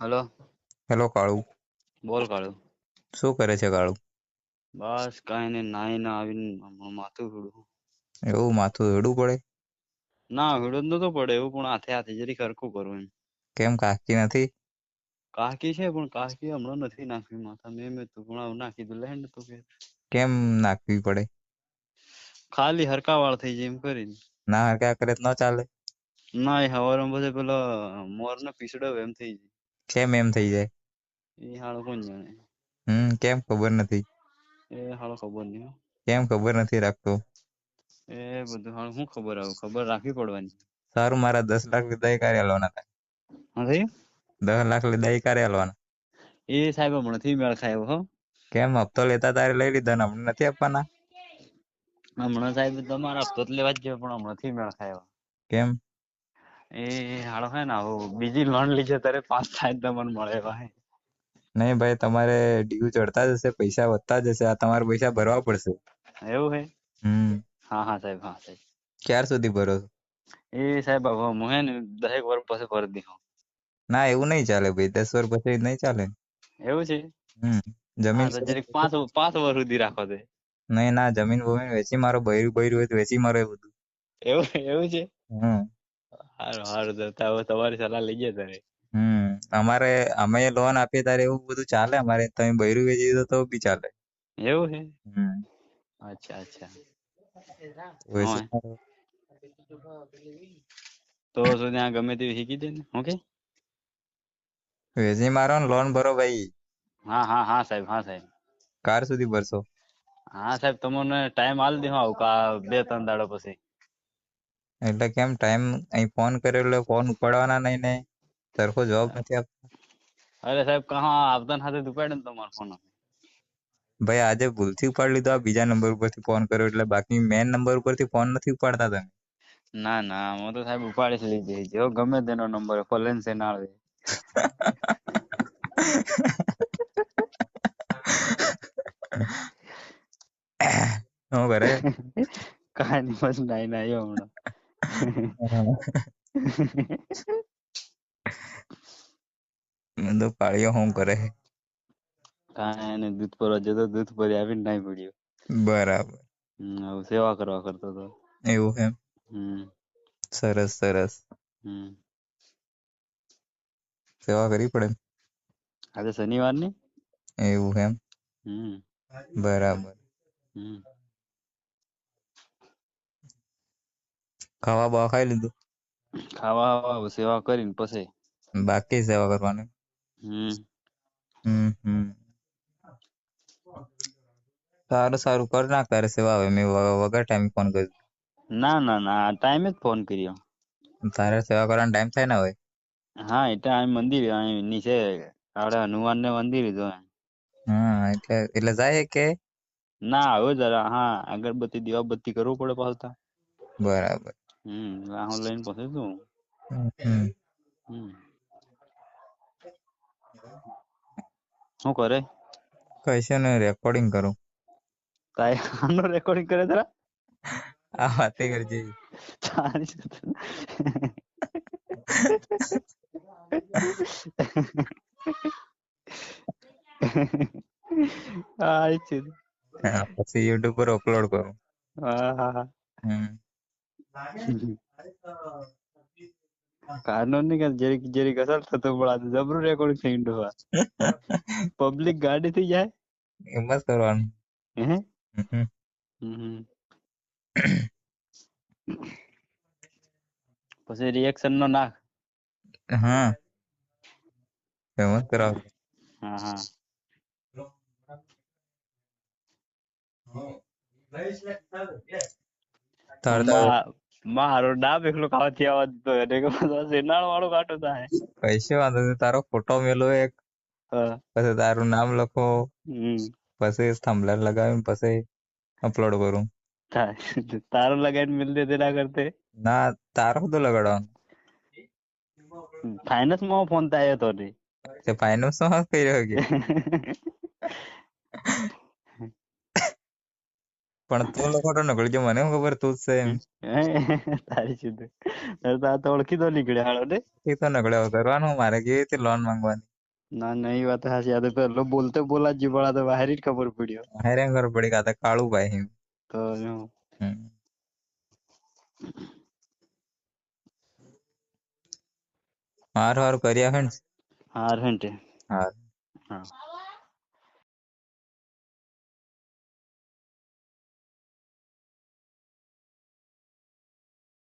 Hello. Hello કાળુ. બોલ કાળુ. શું કરે છે કાળુ? બસ કાઈ નઈ નાઈને આવીને હમણાં માથું ફોડું એવું માથું એડું પડે? ના જ નતો પડે એવું પણ હાથે હાથે જરી ખરખું કરું એમ. કેમ કાકી નથી? કાકી છે પણ કાકી હમણાં નથી નાખવી માથા. મેં મેં તું પણ નાખી દઉં લેન્ડ તો કે. કેમ નાખવી પડે? ખાલી હરકા વાળ થઈ જાય એમ કરીને. ના હરકા કરે તો ન ચાલે? ના એ હવારમાં બધે પેલો મોર ને પીસડો એમ થઈ જાય. કેમ એમ થઈ જાય? એ હાળો કોણ જાણે? હમ કેમ ખબર નથી. એ હાળો ખબર નહીં કેમ ખબર નથી રાખતો? એ બધું હાળો શું ખબર આવે? ખબર રાખવી પડવાની. સારું મારા દસ લાખ લીધા કાર્ય લેવાના હતા. હા દસ લાખ લીધા એ કાર્ય લેવાના એ સાહેબ હમણાંથી મેળ ખાયો હો. કેમ હપ્તો લેતા તારે લઈ લીધા ને હમણાં નથી આપવાના? હમણાં સાહેબ તમારા હપ્તો જ લેવા જ જોઈએ પણ હમણાંથી મેળ ખાયો કેમ? એ હાળો હે ને બીજી લોન લીધે તારે પાંચ થાય તો મને મળે ભાઈ નહીં ભાઈ તમારે ડ્યુ ચડતા જશે પૈસા વધતા જશે આ તમારે પૈસા ભરવા પડશે. એવું હે? હમ. હા હા સાહેબ હા સાહેબ. ક્યાર સુધી ભરો એ સાહેબ હવે હું હે ને દસેક વર્ષ પછી ભરી દીધો ના એવું નહીં ચાલે ભાઈ દસ વર્ષ પછી નહીં ચાલે. એવું છે? હમ જમીન પાંચ પાંચ વર્ષ સુધી રાખો તે. નહીં ના જમીન બમીન વેચી મારો બૈરું બૈરું હોય તો વેચી મારો એ બધું. એવું એવું છે? હમ. હારું હારું તો હવે તમારી સલાહ લઈએ તારે હમ અમારે અમે લોન આપીએ ત્યારે એવું બધું ચાલે અમારે તમે બૈરું વેચી દીધો તો બી ચાલે. એવું છે? હમ. અચ્છા અચ્છા. તો શું ત્યાં ગમે તેવી શીખી દે ને? ઓકે વેચી મારો ને લોન ભરો ભાઈ. હા હા હા સાહેબ હા સાહેબ. કાર સુધી ભરશો? હા સાહેબ તમને ટાઈમ આલ દે આવું કા બે ત્રણ દાડો પછી. એટલે કેમ ટાઈમ અહીં ફોન કર્યો એટલે ફોન ઉપાડવાના નહીં ને? સરખો જવાબ નથી આપતો. અરે સાહેબ કહા આવતા સાથે ઉપાડ્યો ને તમારો ફોન ભાઈ આજે ભૂલથી ઉપાડી લીધો આ બીજા નંબર ઉપરથી ફોન કર્યો એટલે બાકી મેન નંબર ઉપરથી ફોન નથી ઉપાડતા તમે? ના ના હું તો સાહેબ ઉપાડી જ લીધી. જેવો ગમે તેનો નંબર ફોલેન છે. ના આવે શું કરે? કાંઈ નહીં બસ નાઈ નાઈ હમણાં. તો પાળીઓ શું કરે કાંઈ દૂધ પર જતો દૂધ ભરી આવીને નાઈ પડ્યો. બરાબર. સેવા કરવા કરતો હતો. એવું એમ? સરસ સરસ. સેવા કરવી પડે આજે શનિવારની? એવું એમ? બરાબર. હમ. ખાવા બાવા ખાઈ લીધું? ખાવા આવા સેવા કરીને પછી. બાકી સેવા કરવાની? હમ. હમ સારું સારું. કર ના કરે સેવા હવે. મેં વગર ટાઈમે ફોન કર્યો. ના ના ના. ટાઈમે જ ફોન કર્યો. તારે સેવા કરવાનો ટાઈમ થાય ને હવે? હા એટલે અહીં મંદિર અહીં નીચે આપણે હનુમાન ને મંદિર જો હા એટલે એટલે જાય કે? ના હવે જરા હા. અગરબત્તી દીવાબત્તી કરવું પડે પાછું બરાબર. હમ રાહુલ લઈને પછી શું હમ, કરે? કશું ને રેકોર્ડિંગ કરું. તાય આનો રેકોર્ડિંગ કરે જરા આ વાતે કરજે. તારી. છે. પછી યુટ્યુબ પર અપલોડ કરું. હા હા હા. હમ. કાનો ની કે જરીક જરીક અસર થતો પણ આ જબરું રેકોર્ડિંગ થઈ ગયું પબ્લિક ગાડી થી જાય? એમ જ કરવાનું. હે. પછી રિએક્શન નો નાખ. હા. એમ જ કરાવ હા હા. તાર મારો ડાબ એકલો ખાવાથી આવવા દીધો એને કે શેનાળ વાળો કાટો થાય કશો વાંધો નહીં તારો ફોટો મેલો એક. પછી તારું નામ લખો. પછી થંબનેલ લગાવીને પછી અપલોડ કરું. તારો લગાઈને મિલ દે તેના કરતે. ના તારો તો લગાડવાનો. ફાઇનાન્સમાં ફોન થાય તો તે ફાઇનાન્સમાં કર્યો કે? પણ તું ખોટો તો ગયો મને ખબર તું જ છે એમ. તારી સીધું. તારે તો આ તો ઓળખી તો નીકળ્યા હાલો ને. એ તો નકળ્યો કરવાનું મારે? કેવી રીતે લોન માંગવાની? ના ના એ વાત હાચી આ તો પેલો બોલતો બોલા જ જીવાળા તો બહાર જ ખબર પડ્યો. હેરાન ખબર પડી કે આ તો કાળુભાઈ છે. તો હાર હાર કર્યા હે ને? હાર હંટે હારું. હા.